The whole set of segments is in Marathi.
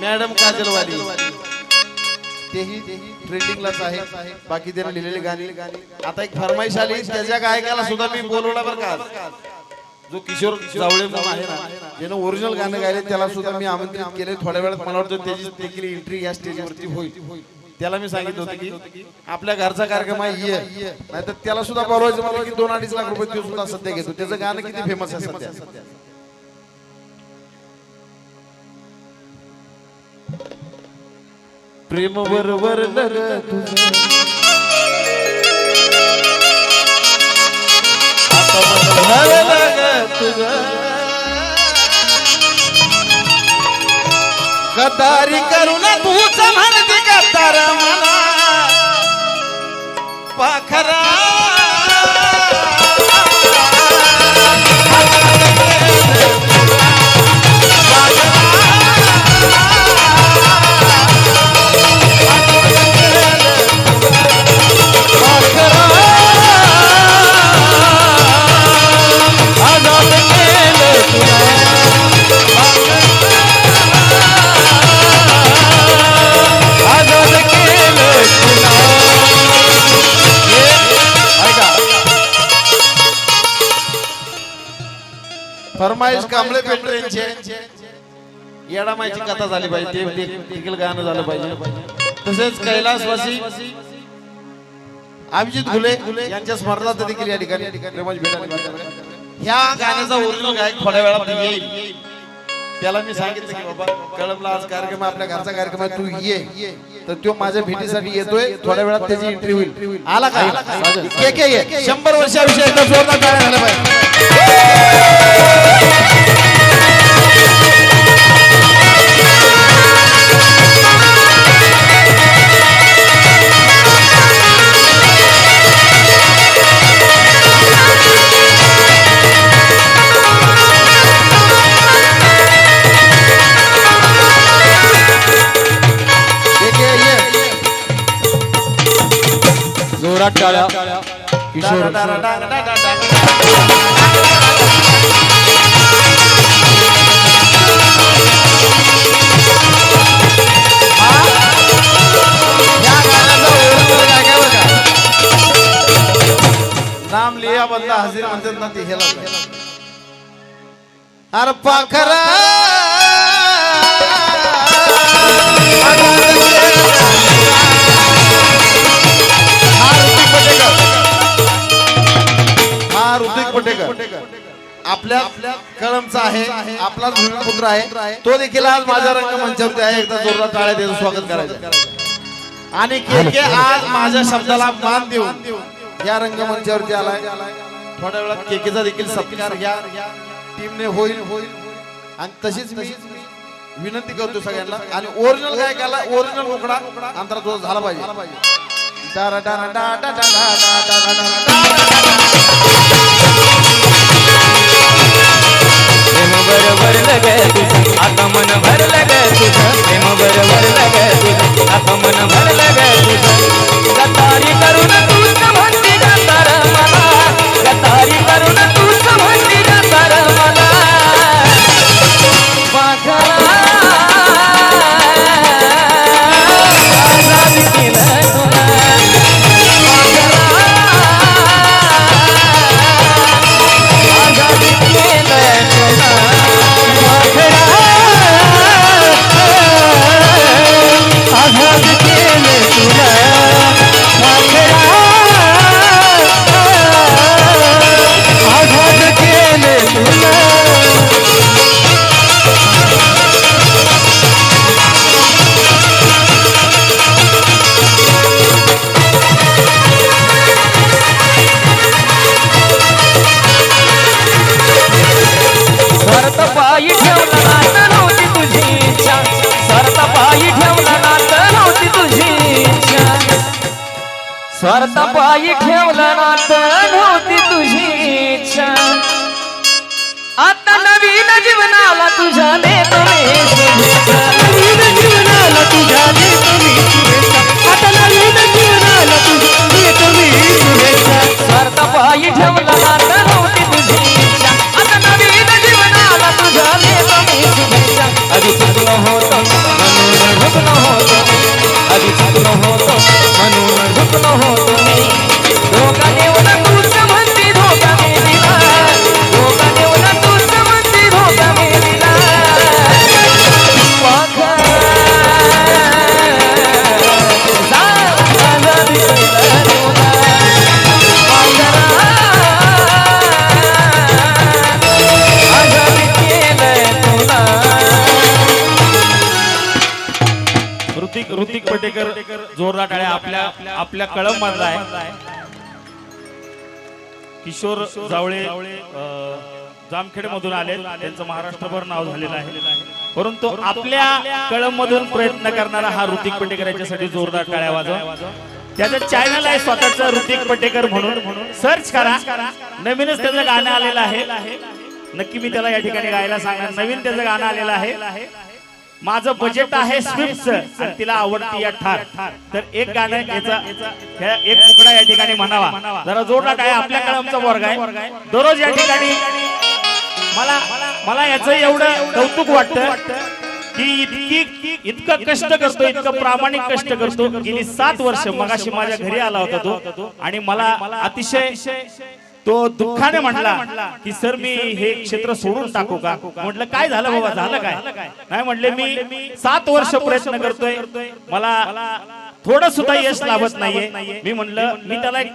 मॅडम काजलवाली. तेही ट्रेंडिंगलाच आहे. बाकी त्याने लिहिलेली गाणी. आता एक फरमाईश आली त्याच्या गायकाला सुद्धा मी बोलवला बरं का. जो किशोर जावळे म्हणून आहे ना ज्यानं ओरिजिनल गाणं गायले त्याला सुद्धा मी आमंत्रित केले थोड्या वेळात मला वाटतं त्याची देखील एंट्री या स्टेजवरती होईल. त्याला मी सांगितलं होतं की आपल्या घरचा कार्यक्रम आहे ये. नाही तर त्याला सुद्धा बोलवायचं मला की दोन अडीच लाख रुपये तो सुद्धा सध्या घेतो. त्याचं गाणं किती फेमस आहे सध्या? प्रेम बरोबर कतारी तुझा गदारी करू ना तूच म्हणते गदारा फरमाईश कांबळे पेंटर यांचे. येडामाईची कथा झाली पाहिजे ते देखील गाणं झालं पाहिजे. तसेच कैलासवासी अभिजित घुले यांच्या स्मरणार्थ देखील या ठिकाणी. ह्या गाण्याचा ओरिजिनल गायक थोड्या वेळात येईल. त्याला मी सांगितलं की बाबा कळमला आज कार्यक्रम आपल्या घरचा कार्यक्रम आहे तू ये. तर तो माझ्या भेटीसाठी येतोय. थोड्या वेळात त्याची एंट्री होईल. आला का? के? शंभर वर्षाविषयी एकदा जोरदार पाहिजे. सम्राट टाळ्या किशोर. नाम लिया बंदा हजीर म्हणतात ना ते अरे पाखरा आपल्या कळमचा आहे आपलाच भूमिपुत्र आहे तो देखील आज माझ्या रंगमंचावरती आहे एकदा जोरदार टाळ्या देऊन स्वागत करायचं आणि के के आज माझ्या शब्दाला मान देऊन या रंगमंचावरती आलाय थोड्या वेळात केकेचा देखील सत्कार या टीमने होईल होईल आणि तशीच मी विनंती करतो सगळ्यांना आणि ओरिजिनल गायकाला ओरिजिनल उकडा अंतरा तो झाला पाहिजे वर वर लग तुझ आता मन भर लग तुझ प्रेम वर वर लग तुझ आता पायी ठेवला नात नव्हती तुझी इच्छा. आता नवीन जीवनाला तुझ्या देतो मी ऋतिक पटेकर जोरदार टाळ्या आपल्या आपल्या कळम मधला आहे. किशोर जावळे जामखेड मधून आले त्यांचं महाराष्ट्रभर नाव झालेलं आहे. परंतु आपल्या कळम मधून प्रयत्न करणारा हा ऋतिक पटेकर याच्यासाठी जोरदार टाळ्या वाजवा. त्याचं चॅनल आहे स्वतःच ऋतिक पटेकर म्हणून. सर्च करा. नवीनच त्याचं गाणं आलेलं आहे. नक्की मी त्याला या ठिकाणी गायला सांगणार. नवीन त्याचं गाणं आलेलं आहे. माझं बजेट आहे स्विफ्ट आणि तिला आवडती या ठार तर एक गाणं याचा एक मुकडा या ठिकाणी म्हणावा. जरा जोरदार काय आपल्या कळमचा वर्ग आहे. दररोज या ठिकाणी मला मला याचं एवढं कौतुक वाटतं की इतकी इतकं कष्ट करतो इतकं प्रामाणिक कष्ट करतो गेली सात वर्ष मगाशी माझ्या घरी आला होता तो. आणि मला अतिशय तो दुःखाने म्हणला की सर मी हे क्षेत्र सोडून टाकू का? म्हटलं काय झालं बाबा झालं काय? नाही म्हटले मी सात वर्ष प्रयत्न करतोय. मला थोडं सुद्धा यश लाभत नाहीये. मी म्हणलं मी त्याला एक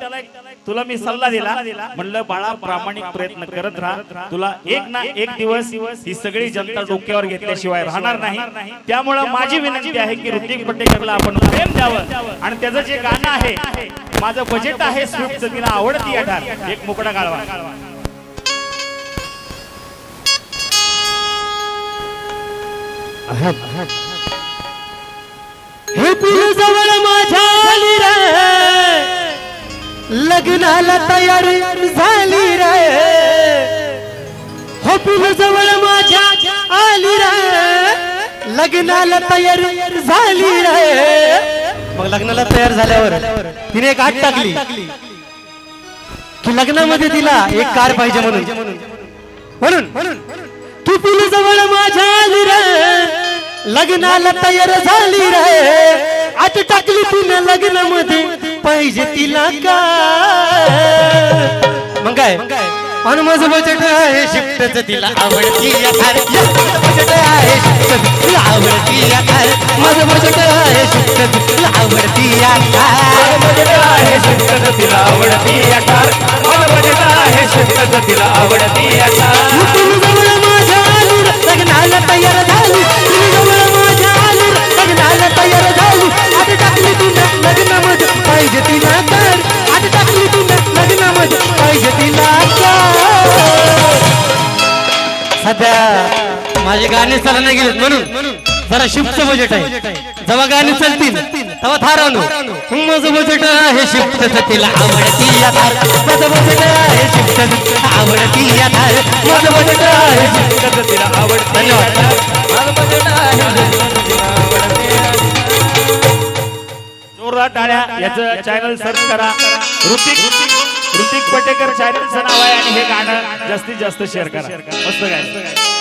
तुला मी सल्ला दिला. म्हणलं बाळा प्रामाणिक प्रयत्न करत राहा. तुला एक ना एक दिवस ही सगळी जनता डोक्यावर घेतल्याशिवाय राहणार नाही. त्यामुळं माझी विनंती आहे की ऋतिक पटेकरला आपण प्रेम द्यावं. आणि त्याचं जे गाणं आहे माझं बजेट आहे स्विफ्ट तिला आवडती या ठार एक मुकडा गाळवा. हे पिलू जवळ माझ्या आली रे. लग्नाला तयारी झाली रे. हो पिलू जवळ माझ्या आली रे. लग्नाला तयारी झाली रे. मग लग्नाला तयार झाल्यावर तिने एक आठ टाकली. की लग्नामध्ये तिला एक कार पाहिजे म्हणून. म्हणून. तू पिलू जवळ माझ्या आली रे. लग्नाला तयार झाली रे आत टाकली तिने लग्नामध्ये. पाहिजे तिला काय? मग काय? आणि माझं बजेट आहे. शिफ्टच तिला आवडती बजेट आहे. शिफ्टच तिला आवडती माझं बजेट आहे. शिफ्टच तिला आवडती बजेट आहे. शिस्तच तिला आवडती बजेट आहे. शिस्तच तिला आवडती सध्या माझे गाणे चालना गेलेत म्हणून. जरा शिफ्टचं बजेट आहे. जेव्हा गाणी चालतील तेव्हा थार आणू माझं बजेट आहे शिफ्टचं तिला आवडती या थार. माझं बजेट आहे शिफ्टचं आवडती या थार. माझं बजेट आहे शिस्तच तिला आवडती धन्यवाद. माझं बजेट आहे जोरदार टाळ्या याचं चॅनल सर्च करा. ऋतिक ऋतिक पटेकर चॅनलचं नाव आहे आणि हे गाणं जास्तीत जास्त शेअर करा. मस्त काय